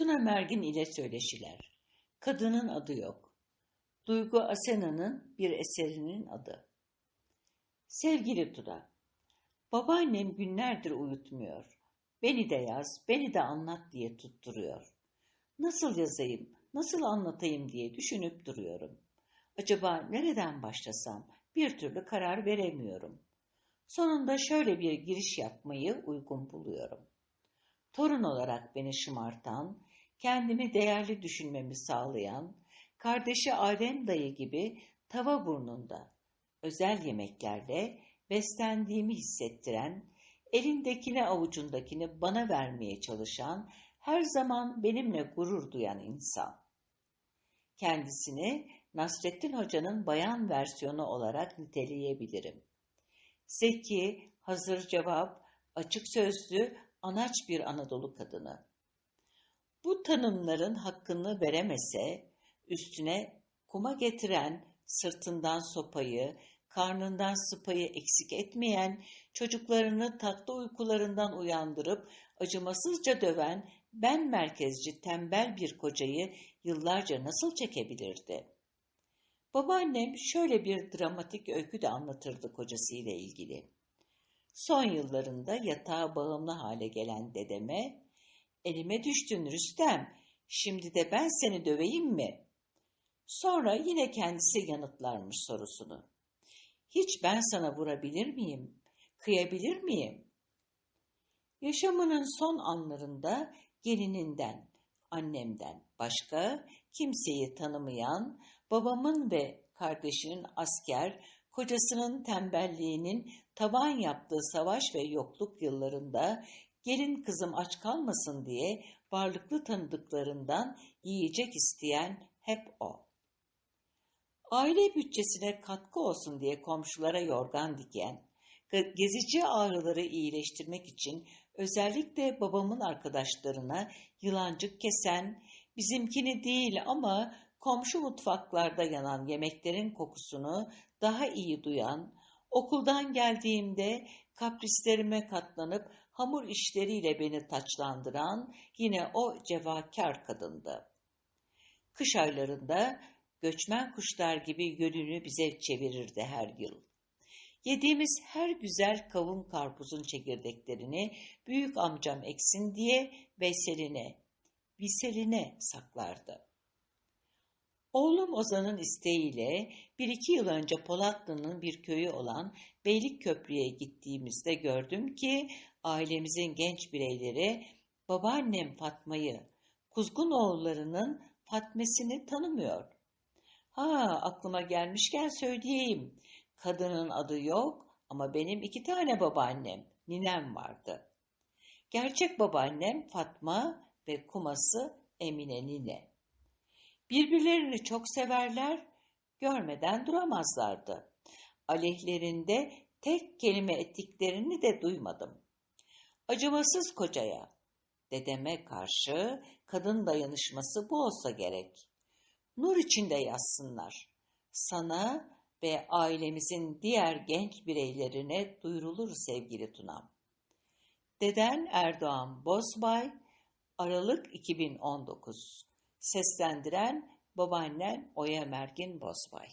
Tuna Mergin ile söyleşiler. Kadının adı yok. Duygu Asena'nın bir eserinin adı. Sevgili Tuna, babaannem günlerdir uyutmuyor. Beni de yaz, beni de anlat diye tutturuyor. Nasıl yazayım, nasıl anlatayım diye düşünüp duruyorum. Acaba nereden başlasam bir türlü karar veremiyorum. Sonunda şöyle bir giriş yapmayı uygun buluyorum. Torun olarak beni şımartan, kendimi değerli düşünmemi sağlayan, kardeşi Adem dayı gibi tava burnunda özel yemeklerle beslendiğimi hissettiren, elindekini avucundakini bana vermeye çalışan, her zaman benimle gurur duyan insan. Kendisini Nasrettin Hoca'nın bayan versiyonu olarak niteleyebilirim. Zeki, hazır cevap, açık sözlü, anaç bir Anadolu kadını. Bu tanımların hakkını veremese, üstüne kuma getiren, sırtından sopayı, karnından sıpayı eksik etmeyen, çocuklarını tatlı uykularından uyandırıp acımasızca döven, ben merkezci tembel bir kocayı yıllarca nasıl çekebilirdi? Babaannem şöyle bir dramatik öykü de anlatırdı kocasıyla ilgili. Son yıllarında yatağa bağımlı hale gelen dedeme, elime düştün Rüstem, şimdi de ben seni döveyim mi? Sonra yine kendisi yanıtlarmış sorusunu. Hiç ben sana vurabilir miyim? Kıyabilir miyim? Yaşamının son anlarında gelininden, annemden başka kimseyi tanımayan, babamın ve kardeşinin asker, kocasının tembelliğinin taban yaptığı savaş ve yokluk yıllarında gelin kızım aç kalmasın diye varlıklı tanıdıklarından yiyecek isteyen hep o. Aile bütçesine katkı olsun diye komşulara yorgan diken, gezici ağrıları iyileştirmek için özellikle babamın arkadaşlarına yılancık kesen, bizimkini değil ama komşu mutfaklarda yanan yemeklerin kokusunu daha iyi duyan, okuldan geldiğimde kaprislerime katlanıp hamur işleriyle beni taçlandıran yine o cevakar kadındı. Kış aylarında göçmen kuşlar gibi yönünü bize çevirirdi her yıl. Yediğimiz her güzel kavun karpuzun çekirdeklerini büyük amcam eksin diye Veysel'ine, Visel'ine saklardı. Oğlum Ozan'ın isteğiyle bir iki yıl önce Polatlı'nın bir köyü olan Beylikköprü'ye gittiğimizde gördüm ki ailemizin genç bireyleri babaannem Fatma'yı, kuzgun oğullarının Fatmesini tanımıyor. Ha aklıma gelmişken söyleyeyim. Kadının adı yok ama benim iki tane babaannem, ninem vardı. Gerçek babaannem Fatma ve kuması Emine nine. Birbirlerini çok severler, görmeden duramazlardı. Aleyhlerinde tek kelime ettiklerini de duymadım. Acımasız kocaya, dedeme karşı kadın dayanışması bu olsa gerek. Nur içinde yazsınlar. Sana ve ailemizin diğer genç bireylerine duyurulur sevgili Tunam. Deden Erdoğan Bozbay, Aralık 2019 Seslendiren babaannen Oya Mergin Bozbay